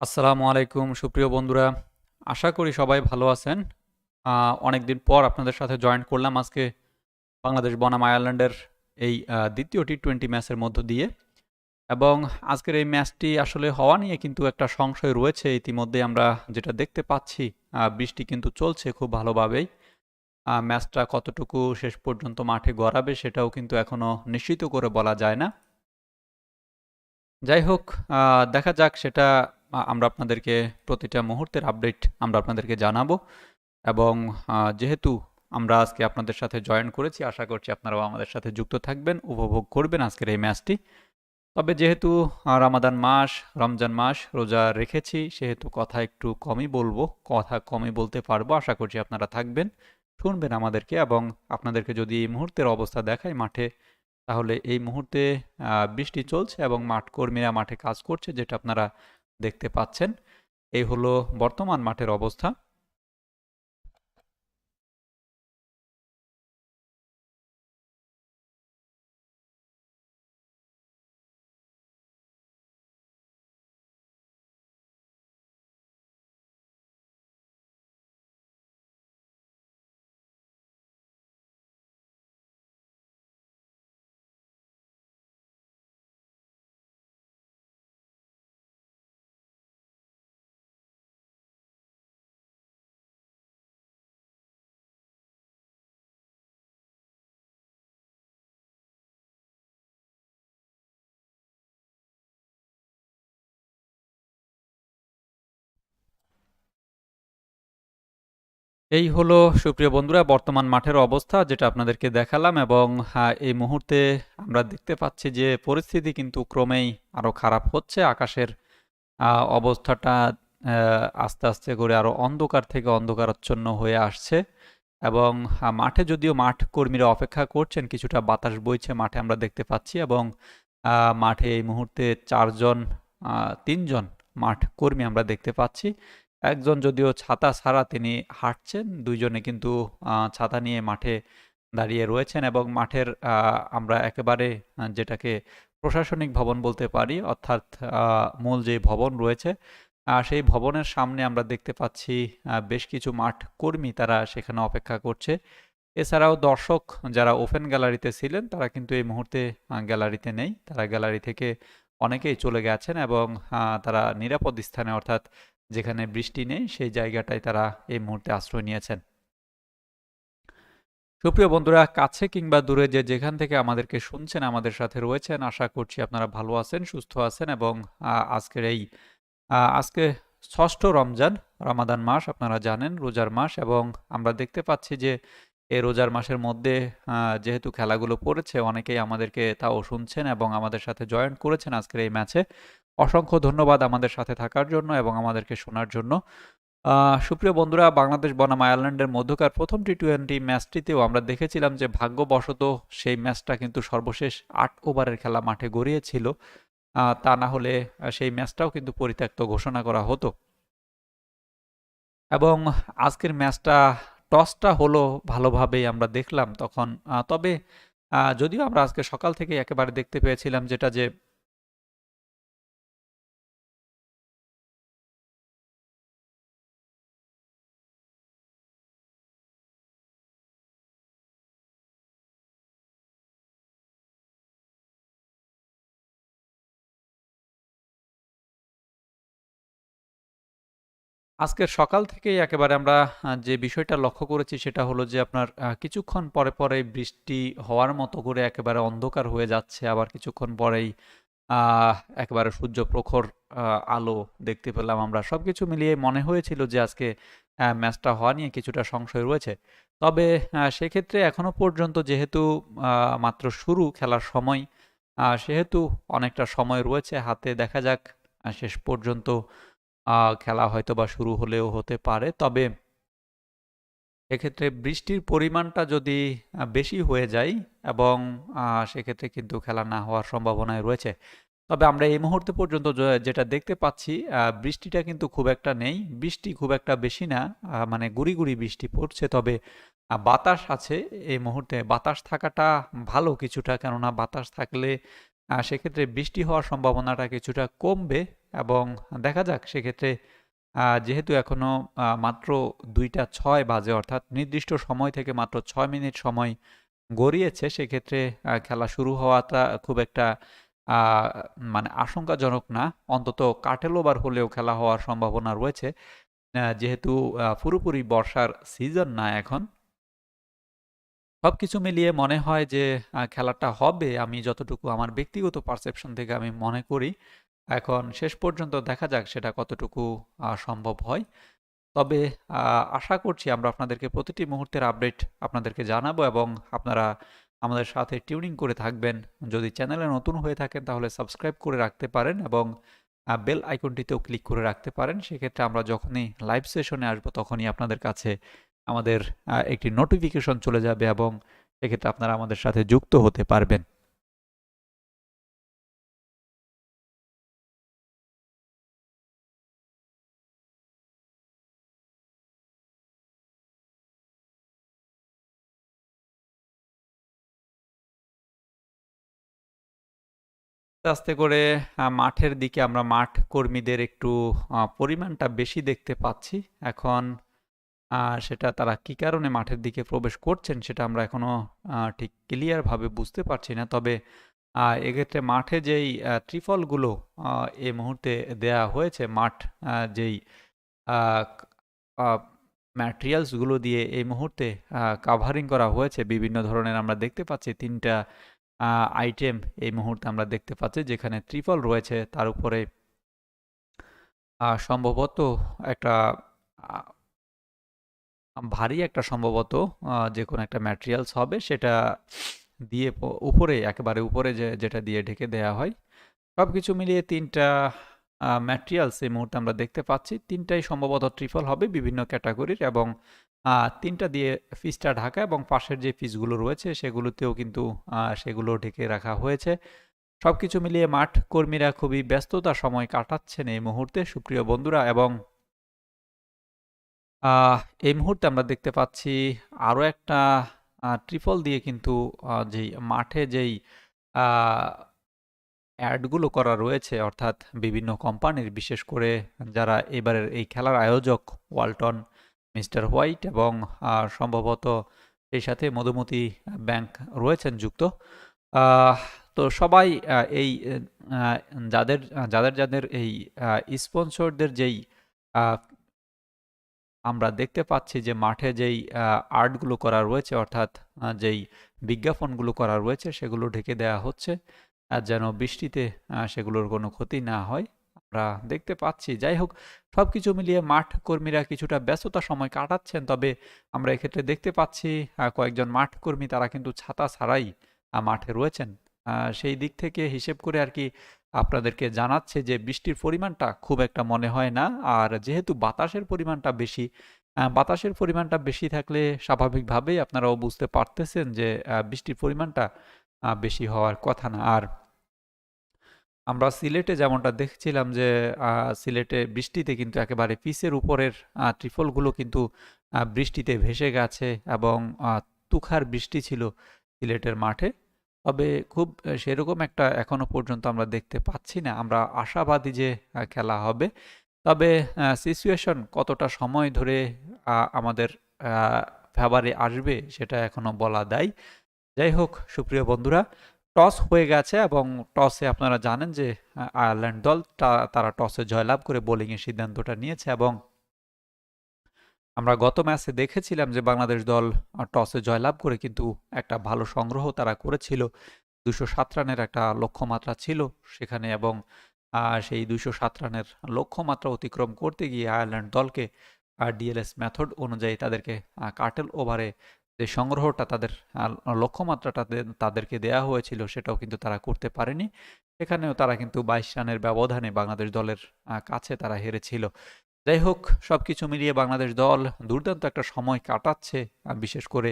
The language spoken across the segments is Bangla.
আসসালামু আলাইকুম সুপ্রিয় বন্ধুরা। আশা করি সবাই ভালো আছেন। আহ, অনেকদিন পর আপনাদের সাথে জয়েন করলাম আজকে বাংলাদেশ বনাম আয়ারল্যান্ডের এই দ্বিতীয় টি টোয়েন্টি ম্যাচের মধ্য দিয়ে। এবং আজকের এই ম্যাচটি আসলে হওয়া নিয়ে কিন্তু একটা সংশয় রয়েছে। ইতিমধ্যে আমরা যেটা দেখতে পাচ্ছি বৃষ্টি কিন্তু চলছে খুব ভালোভাবেই। ম্যাচটা কতটুকু শেষ পর্যন্ত মাঠে গড়াবে সেটাও কিন্তু এখনও নিশ্চিত করে বলা যায় না। যাই হোক দেখা যাক সেটা আমরা আপনাদেরকে প্রতিটা মুহূর্তের আপডেট আমরা আপনাদেরকে জানাব এবং যেহেতু আমরা আজকে আপনাদের সাথে জয়েন করেছি, আশা করছি আপনারাও আমাদের সাথে যুক্ত থাকবেন, উপভোগ করবেন আজকের এই ম্যাচটি তবে যেহেতু রামাদান মাস রমজান মাস রোজা রেখেছি, সেহেতু কথা একটু কমই বলব, কথা কমই বলতে পারব, আশা করছি আপনারা থাকবেন, শুনবেন আমাদেরকে এবং আপনাদেরকে যদি এই মুহূর্তের অবস্থা দেখাই মাঠে, তাহলে এই মুহূর্তে বৃষ্টি চলছে এবং মাঠ কর্মীরা মাঠে কাজ করছে, যেটা আপনারা দেখতে পাচ্ছেন। এই হলো বর্তমান মাঠের অবস্থা। এই হলো, সুপ্রিয় বন্ধুরা, বর্তমান মাঠের অবস্থা যেটা আপনাদেরকে দেখালাম এবং এই মুহূর্তে আমরা দেখতে পাচ্ছি যে পরিস্থিতি কিন্তু ক্রমেই আরও খারাপ হচ্ছে। আকাশের অবস্থাটা আস্তে আস্তে করে আরও অন্ধকার থেকে অন্ধকারাচ্ছন্ন হয়ে আসছে এবং মাঠে যদিও মাঠ কর্মীরা অপেক্ষা করছেন, কিছুটা বাতাস বইছে মাঠে আমরা দেখতে পাচ্ছি এবং মাঠে এই মুহূর্তে চারজন তিনজন মাঠ কর্মী আমরা দেখতে পাচ্ছি। একজন যদিও ছাতা ছাড়া তিনি হাঁটছেন, দুইজনে কিন্তু ছাতা নিয়ে মাঠে দাঁড়িয়ে রয়েছেন এবং মাঠের আমরা একেবারে যেটাকে প্রশাসনিক ভবন বলতে পারি, অর্থাৎ মূল যে ভবন রয়েছে সেই ভবনের সামনে আমরা দেখতে পাচ্ছি বেশ কিছু মাঠ কর্মী তারা সেখানে অপেক্ষা করছে। এছাড়াও দর্শক যারা ওপেন গ্যালারিতে ছিলেন, তারা কিন্তু এই মুহূর্তে গ্যালারিতে নেই। তারা গ্যালারি থেকে অনেকেই চলে গেছেন এবং তারা নিরাপদ স্থানে, অর্থাৎ যেখানে বৃষ্টি নেই, সেই জায়গাটায় তারা এই মুহূর্তে আশ্রয় নিয়েছেন। সুপ্রিয় বন্ধুরা, কাছে কিংবা দূরে যে যেখান থেকে আমাদেরকে শুনছেন, আমাদের সাথে রয়েছেন, আশা করছি আপনারা ভালো আছেন, সুস্থ আছেন এবং আজকের এই আজকে ষষ্ঠ রমজান, রমাদান মাস, আপনারা জানেন, রোজার মাস এবং আমরা দেখতে পাচ্ছি যে এই রোজার মাসের মধ্যে যেহেতু খেলাগুলো পড়েছে, অনেকেই আমাদেরকে তাও শুনছেন এবং আমাদের সাথে জয়েন করেছেন আজকের এই ম্যাচে। অসংখ্য ধন্যবাদ আমাদের সাথে থাকার জন্য এবং আমাদেরকে শোনার জন্য। সুপ্রিয় বন্ধুরা, বাংলাদেশ বনাম আয়ারল্যান্ডের মধ্যকার প্রথম টি টোয়েন্টি ম্যাচটিতেও আমরা দেখেছিলাম যে ভাগ্যবশত সেই ম্যাচটা কিন্তু সর্বশেষ আট ওভারের খেলা মাঠে গড়িয়েছিল। তা না হলে সেই ম্যাচটাও কিন্তু পরিত্যক্ত ঘোষণা করা হতো। এবং আজকের ম্যাচটা টসটা হলো ভালোভাবেই আমরা দেখলাম তখন। তবে যদিও আমরা আজকে সকাল থেকে একেবারে দেখতে পেয়েছিলাম যেটা যে আজকের সকাল থেকেই একেবারে আমরা যে বিষয়টা লক্ষ্য করেছি সেটা হলো যে আপনার কিছুক্ষণ পরে পরে বৃষ্টি হওয়ার মতো করে একেবারে অন্ধকার হয়ে যাচ্ছে। আবার কিছুক্ষণ পরেই একেবারে সূর্য প্রখর আলো দেখতে পেলাম আমরা। সব কিছু মিলিয়ে মনে হয়েছিল যে আজকে ম্যাচটা হওয়া নিয়ে কিছুটা সংশয় রয়েছে। তবে সেক্ষেত্রে এখনও পর্যন্ত যেহেতু মাত্র শুরু খেলার সময় সেহেতু অনেকটা সময় রয়েছে। হাতে দেখা যাক শেষ পর্যন্ত খেলা হয়তো বা শুরু হলেও হতে পারে। তবে এক্ষেত্রে বৃষ্টির পরিমাণটা যদি বেশি হয়ে যায় এবং সেক্ষেত্রে কিন্তু খেলা না হওয়ার সম্ভাবনায় রয়েছে। তবে আমরা এই মুহূর্তে পর্যন্ত যেটা দেখতে পাচ্ছি বৃষ্টিটা কিন্তু খুব একটা নেই। বৃষ্টি খুব একটা বেশি না মানে গুড়ি গুড়ি বৃষ্টি পড়ছে। তবে বাতাস আছে। এই মুহূর্তে বাতাস থাকাটা ভালো কিছুটা। কেননা বাতাস থাকলে সেক্ষেত্রে বৃষ্টি হওয়ার সম্ভাবনাটা কিছুটা কমবে এবং দেখা যাক, সেক্ষেত্রে যেহেতু এখনও মাত্র দুইটা ছয় বাজে, অর্থাৎ নির্দিষ্ট সময় থেকে মাত্র ছয় মিনিট সময় গড়িয়েছে, সেক্ষেত্রে খেলা শুরু হওয়াটা খুব একটা মানে আশঙ্কাজনক না। অন্তত কাটেল ওভার হলেও খেলা হওয়ার সম্ভাবনা রয়েছে। যেহেতু পুরোপুরি বর্ষার সিজন না এখন। সবকিছু মিলিয়ে মনে হয় যে খেলাটা হবে। আমি যতটুকু আমার ব্যক্তিগত পারসেপশন থেকে আমি মনে করি, এখন শেষ পর্যন্ত দেখা যাক সেটা কতটুকু সম্ভব হয়। তবে আশা করছি আমরা আপনাদেরকে প্রতিটি মুহূর্তের আপডেট আপনাদেরকে জানাব এবং আপনারা আমাদের সাথে টিউনিং করে থাকবেন। যদি চ্যানেলে নতুন হয়ে থাকেন তাহলে সাবস্ক্রাইব করে রাখতে পারেন এবং বেল আইকনটিতেও ক্লিক করে রাখতে পারেন। সেক্ষেত্রে আমরা যখনই লাইভ সেশনে আসব তখনই আপনাদের কাছে আমাদের একটি নোটিফিকেশন চলে যাবে এবং সেক্ষেত্রে আপনারা আমাদের সাথে যুক্ত হতে পারবেন। আস্তে করে মাঠের দিকে আমরা মাঠ কর্মীদের একটু পরিমাণটা বেশি দেখতে পাচ্ছি। এখন সেটা তারা কি কারণে মাঠের দিকে প্রবেশ করছেন সেটা আমরা এখনও ঠিক ক্লিয়ারভাবে বুঝতে পারছি না। তবে এক্ষেত্রে মাঠে যেই ত্রিফলগুলো এই মুহূর্তে দেয়া হয়েছে, মাঠ যেই ম্যাটেরিয়ালসগুলো দিয়ে এই মুহূর্তে কাভারিং করা হয়েছে, বিভিন্ন ধরনের আমরা দেখতে পাচ্ছি, তিনটা আইটেম এই মুহূর্তে আমরা দেখতে পাচ্ছি, যেখানে ত্রিফল রয়েছে। তার উপরে সম্ভবত একটা ভারী একটা সম্ভবত যে কোনো একটা ম্যাটেরিয়ালস হবে, সেটা দিয়ে উপরে, একেবারে উপরে যে, যেটা দিয়ে ঢেকে দেয়া হয়। সব কিছু মিলিয়ে তিনটা ম্যাটেরিয়ালস এই মুহূর্তে আমরা দেখতে পাচ্ছি। তিনটাই সম্ভবত ট্রিপল হবে বিভিন্ন ক্যাটাগরির এবং তিনটা দিয়ে পিসটা ঢাকা এবং পাশের যে পিসগুলো রয়েছে, সেগুলোতেও কিন্তু সেগুলো ঢেকে রাখা হয়েছে। সব কিছু মিলিয়ে মাঠ কর্মীরা খুবই ব্যস্ততার সময় কাটাচ্ছেন এই মুহূর্তে। সুপ্রিয় বন্ধুরা, এবং এই মুহূর্তে আমরা দেখতে পাচ্ছি আরও একটা ট্রিপল দিয়ে কিন্তু যেই মাঠে যেই অ্যাডগুলো করা রয়েছে, অর্থাৎ বিভিন্ন কোম্পানির বিশেষ করে যারা এবারের এই খেলার আয়োজক, ওয়ালটন, মিস্টার হোয়াইট এবং সম্ভবত সেই সাথে মধুমতি ব্যাংক রয়েছেন যুক্ত। তো সবাই এই যাদের যাদের যাদের এই স্পন্সরদের যেই আমরা দেখতে পাচ্ছি যে মাঠে যেই আর্টগুলো করা রয়েছে, অর্থাৎ যেই বিজ্ঞাপনগুলো করা রয়েছে, সেগুলো ঢেকে দেওয়া হচ্ছে আর যেন বৃষ্টিতে সেগুলোর কোনো ক্ষতি না হয়। আমরা দেখতে পাচ্ছি, যাই হোক সব কিছু মিলিয়ে মাঠ কর্মীরা কিছুটা ব্যস্ততা সময় কাটাচ্ছেন, তবে আমরা এক্ষেত্রে দেখতে পাচ্ছি কয়েকজন মাঠ কর্মী তারা কিন্তু ছাতা ছাড়াই মাঠে রয়েছেন। সেই দিক থেকে হিসেব করে আর কি আপনাদেরকে জানাচ্ছে যে বৃষ্টির পরিমাণটা খুব একটা মনে হয় না। আর যেহেতু বাতাসের পরিমাণটা বেশি বাতাসের পরিমাণটা বেশি থাকলে স্বাভাবিকভাবেই আপনারাও বুঝতে পারতেছেন যে বৃষ্টির পরিমাণটা বেশি হওয়ার কথা না। আর আমরা সিলেটে যেমনটা দেখছিলাম যে সিলেটে বৃষ্টিতে কিন্তু একেবারে পিসের উপরের ট্রিফলগুলো কিন্তু বৃষ্টিতে ভেসে গেছে এবং তুখার বৃষ্টি ছিল সিলেটের মাঠে। তবে খুব সেরকম একটা এখনও পর্যন্ত আমরা দেখতে পাচ্ছি না। আমরা আশাবাদী যে খেলা হবে। তবে সিচুয়েশন কতটা সময় ধরে আমাদের ফেভারে আসবে সেটা এখনও বলা দেয়। যাই হোক, সুপ্রিয় বন্ধুরা টস হয়ে গেছে এবং টসে আপনারা জানেন যে আয়ারল্যান্ড দল তারা টসে জয়লাভ করে বোলিংয়ের সিদ্ধান্তটা নিয়েছে এবং আমরা গত ম্যাচে দেখেছিলাম যে বাংলাদেশ দল টসে জয়লাভ করে কিন্তু একটা ভালো সংগ্রহ তারা করেছিল। দুশো সাত রানের একটা লক্ষ্যমাত্রা ছিল সেখানে এবং সেই দুশো সাত রানের লক্ষ্যমাত্রা অতিক্রম করতে গিয়ে আয়ারল্যান্ড দলকে ডিএলএস মেথড অনুযায়ী তাদেরকে কাটেল ওভারে যে সংগ্রহটা তাদের লক্ষ্যমাত্রাটা তাদেরকে দেয়া হয়েছিল সেটাও কিন্তু তারা করতে পারেনি। সেখানেও তারা কিন্তু বাইশ রানের ব্যবধানে বাংলাদেশ দলের কাছে তারা হেরেছিল। যাই হোক সব কিছু মিলিয়ে বাংলাদেশ দল দুর্দান্ত একটা সময় কাটাচ্ছে বিশেষ করে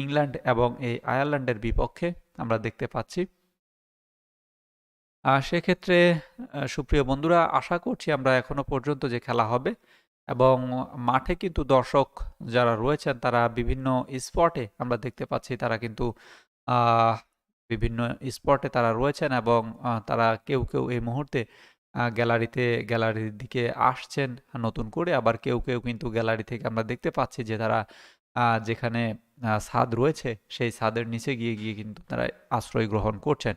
ইংল্যান্ড এবং এই আয়ারল্যান্ডের বিপক্ষে আমরা দেখতে পাচ্ছি। সেক্ষেত্রে সুপ্রিয় বন্ধুরা, আশা করছি আমরা এখনও পর্যন্ত যে খেলা হবে এবং মাঠে কিন্তু দর্শক যারা রয়েছেন, তারা বিভিন্ন স্পটে আমরা দেখতে পাচ্ছি, তারা কিন্তু বিভিন্ন স্পটে তারা রয়েছেন এবং তারা কেউ কেউ এই মুহূর্তে গ্যালারিতে, গ্যালারির দিকে আসছেন নতুন করে। আবার কেউ কেউ কিন্তু গ্যালারি থেকে আমরা দেখতে পাচ্ছি যে তারা যেখানে ছাদ রয়েছে, সেই ছাদের নিচে গিয়ে গিয়ে কিন্তু তারা আশ্রয় গ্রহণ করছেন।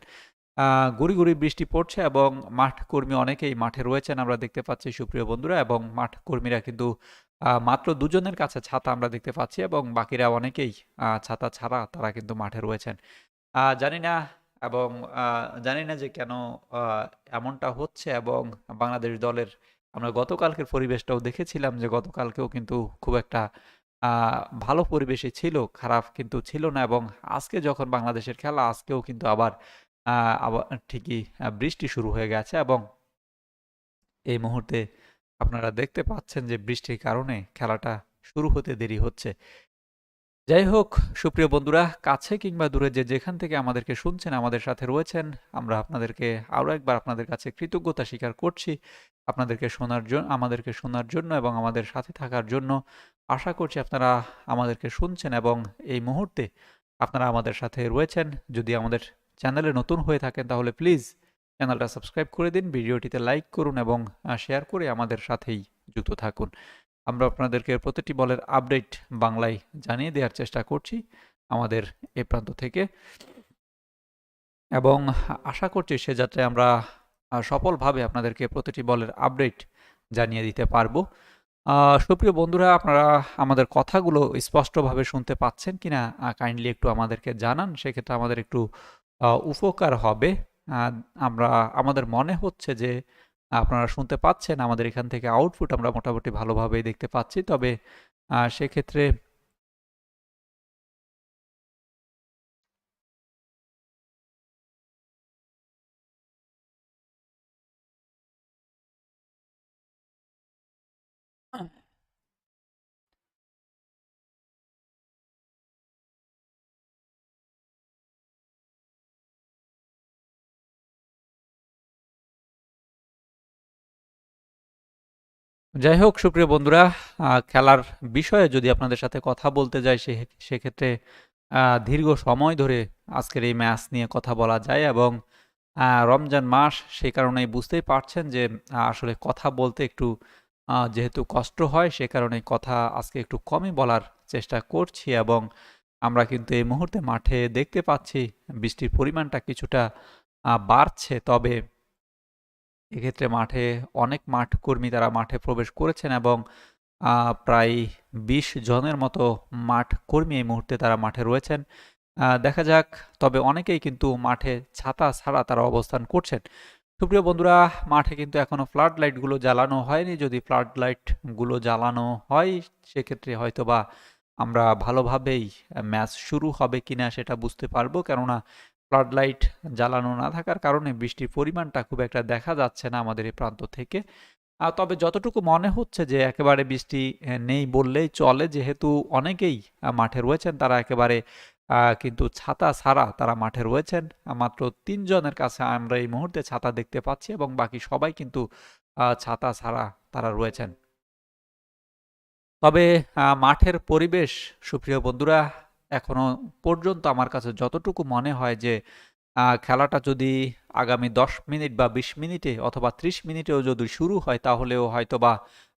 গুড়ি গুড়ি বৃষ্টি পড়ছে এবং মাঠ কর্মী অনেকেই মাঠে রয়েছেন, আমরা দেখতে পাচ্ছি সুপ্রিয় বন্ধুরা। এবং মাঠ কর্মীরা কিন্তু মাত্র দুজনের কাছে ছাতা আমরা দেখতে পাচ্ছি এবং বাকিরা অনেকেই ছাতা ছাড়া তারা কিন্তু মাঠে রয়েছেন। জানি না এবং জানি না যে কেন এমনটা হচ্ছে এবং বাংলাদেশ দলের, আমরা গতকালকের পরিবেশটাও দেখেছিলাম যে গতকালকেও কিন্তু খুব একটা ভালো পরিবেশই ছিল, খারাপ কিন্তু ছিল না এবং আজকে যখন বাংলাদেশের খেলা, আজকেও কিন্তু আবার আবার ঠিকই বৃষ্টি শুরু হয়ে গেছে এবং এই মুহূর্তে আপনারা দেখতে পাচ্ছেন যে বৃষ্টির কারণে খেলাটা শুরু হতে দেরি হচ্ছে। যাই হোক, সুপ্রিয় বন্ধুরা, কাছে কিংবা দূরে যে যেখান থেকে আমাদেরকে শুনছেন, আমাদের সাথে রয়েছেন। আমরা আপনাদেরকে আরও একবার আপনাদের কাছে কৃতজ্ঞতা স্বীকার করছি। আপনাদেরকে শোনার জন্য আমাদেরকে শোনার জন্য এবং আমাদের সাথে থাকার জন্য। আশা করছি আপনারা আমাদেরকে শুনছেন এবং এই মুহূর্তে আপনারা আমাদের সাথে রয়েছেন। যদি আমাদের চ্যানেলে নতুন হয়ে থাকেন, তাহলে প্লিজ চ্যানেলটা সাবস্ক্রাইব করে দিন, ভিডিওটিতে লাইক করুন এবং শেয়ার করে আমাদের সাথেই যুক্ত থাকুন। আমরা আপনাদেরকে প্রতিটি বলের আপডেট বাংলায় জানিয়ে দেওয়ার চেষ্টা করছি আমাদের এ প্রান্ত থেকে। এবং আশা করছি সে যাত্রায় আমরা সফলভাবে আপনাদেরকে প্রতিটি বলের আপডেট জানিয়ে দিতে পারব। সুপ্রিয় বন্ধুরা, আপনারা আমাদের কথাগুলো স্পষ্টভাবে শুনতে পাচ্ছেন কিনা কাইন্ডলি একটু আমাদেরকে জানান। সেক্ষেত্রে আমাদের একটু উপকার হবে। আমরা, আমাদের মনে হচ্ছে যে আপনারা শুনতে পাচ্ছেন আমাদের এখান থেকে আউটপুট আমরা মোটামুটি ভালোভাবেই দেখতে পাচ্ছি। তবে সেক্ষেত্রে যাই হোক সুপ্রিয় বন্ধুরা খেলার বিষয়ে যদি আপনাদের সাথে কথা বলতে যাই, সে, সেক্ষেত্রে দীর্ঘ সময় ধরে আজকের এই ম্যাচ নিয়ে কথা বলা যায় এবং রমজান মাস সেই কারণেই বুঝতেই পারছেন যে, আসলে কথা বলতে একটু যেহেতু কষ্ট হয়, সে কারণে কথা আজকে একটু কমই বলার চেষ্টা করছি এবং আমরা কিন্তু এই মুহূর্তে মাঠে দেখতে পাচ্ছি বৃষ্টির পরিমাণটা কিছুটা বাড়ছে। তবে এক্ষেত্রে মাঠে অনেক মাঠ কর্মী তারা মাঠে প্রবেশ করেছেন এবং প্রায় বিশ জনের মতো মাঠ কর্মী এই মুহূর্তে তারা মাঠে রয়েছেন। দেখা যাক, তবে অনেকেই কিন্তু মাঠে ছাতা ছাড়া তারা অবস্থান করছেন। সুপ্রিয় বন্ধুরা, মাঠে কিন্তু এখনও ফ্লাড লাইটগুলো জ্বালানো হয়নি। যদি ফ্লাড লাইটগুলো জ্বালানো হয়, সেক্ষেত্রে হয়তোবা আমরা ভালোভাবেই ম্যাচ শুরু হবে কিনা সেটা বুঝতে পারব। কেননা ফ্লাড লাইট জ্বালানো না থাকার কারণে বৃষ্টির পরিমাণটা খুব একটা দেখা যাচ্ছে না আমাদের এই প্রান্ত থেকে। তবে যতটুকু মনে হচ্ছে যে একেবারে বৃষ্টি নেই বললেই চলে, যেহেতু অনেকেই মাঠে রয়েছেন তারা একেবারে কিন্তু ছাতা ছাড়া তারা মাঠে রয়েছেন। মাত্র তিনজনের কাছে আমরা এই মুহূর্তে ছাতা দেখতে পাচ্ছি এবং বাকি সবাই কিন্তু ছাতা ছাড়া তারা রয়েছেন। তবে মাঠের পরিবেশ, সুপ্রিয় বন্ধুরা এখনও পর্যন্ত আমার কাছে যতটুকু মনে হয় যে খেলাটা যদি আগামী দশ মিনিট বা বিশ মিনিটে অথবা ত্রিশ মিনিটেও যদি শুরু হয় তাহলেও হয়তোবা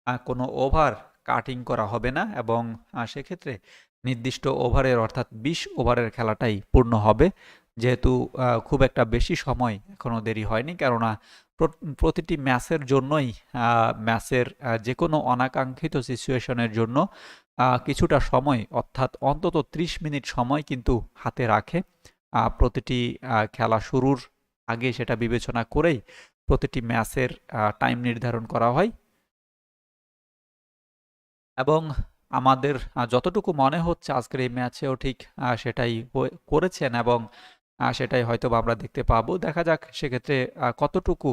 আহ, কোনো ওভার কাটিং করা হবে না এবং সেক্ষেত্রে নির্দিষ্ট ওভারের অর্থাৎ বিশ ওভারের খেলাটাই পূর্ণ হবে। যেহেতু খুব একটা বেশি সময় এখনও দেরি হয়নি কেননা প্রতিটি ম্যাচের জন্যই ম্যাচের যে কোনো অনাকাঙ্ক্ষিত সিচুয়েশনের জন্য কিছুটা সময়, অর্থাৎ অন্তত ত্রিশ মিনিট সময় কিন্তু হাতে রাখে। প্রতিটি খেলা শুরুর আগে সেটা বিবেচনা করেই প্রতিটি ম্যাচের টাইম নির্ধারণ করা হয়। এবং আমাদের যতটুকু মনে হচ্ছে আজকের এই ম্যাচেও ঠিক সেটাই করেছেন এবং সেটাই হয়তো আমরা দেখতে পাবো। দেখা যাক সেক্ষেত্রে কতটুকু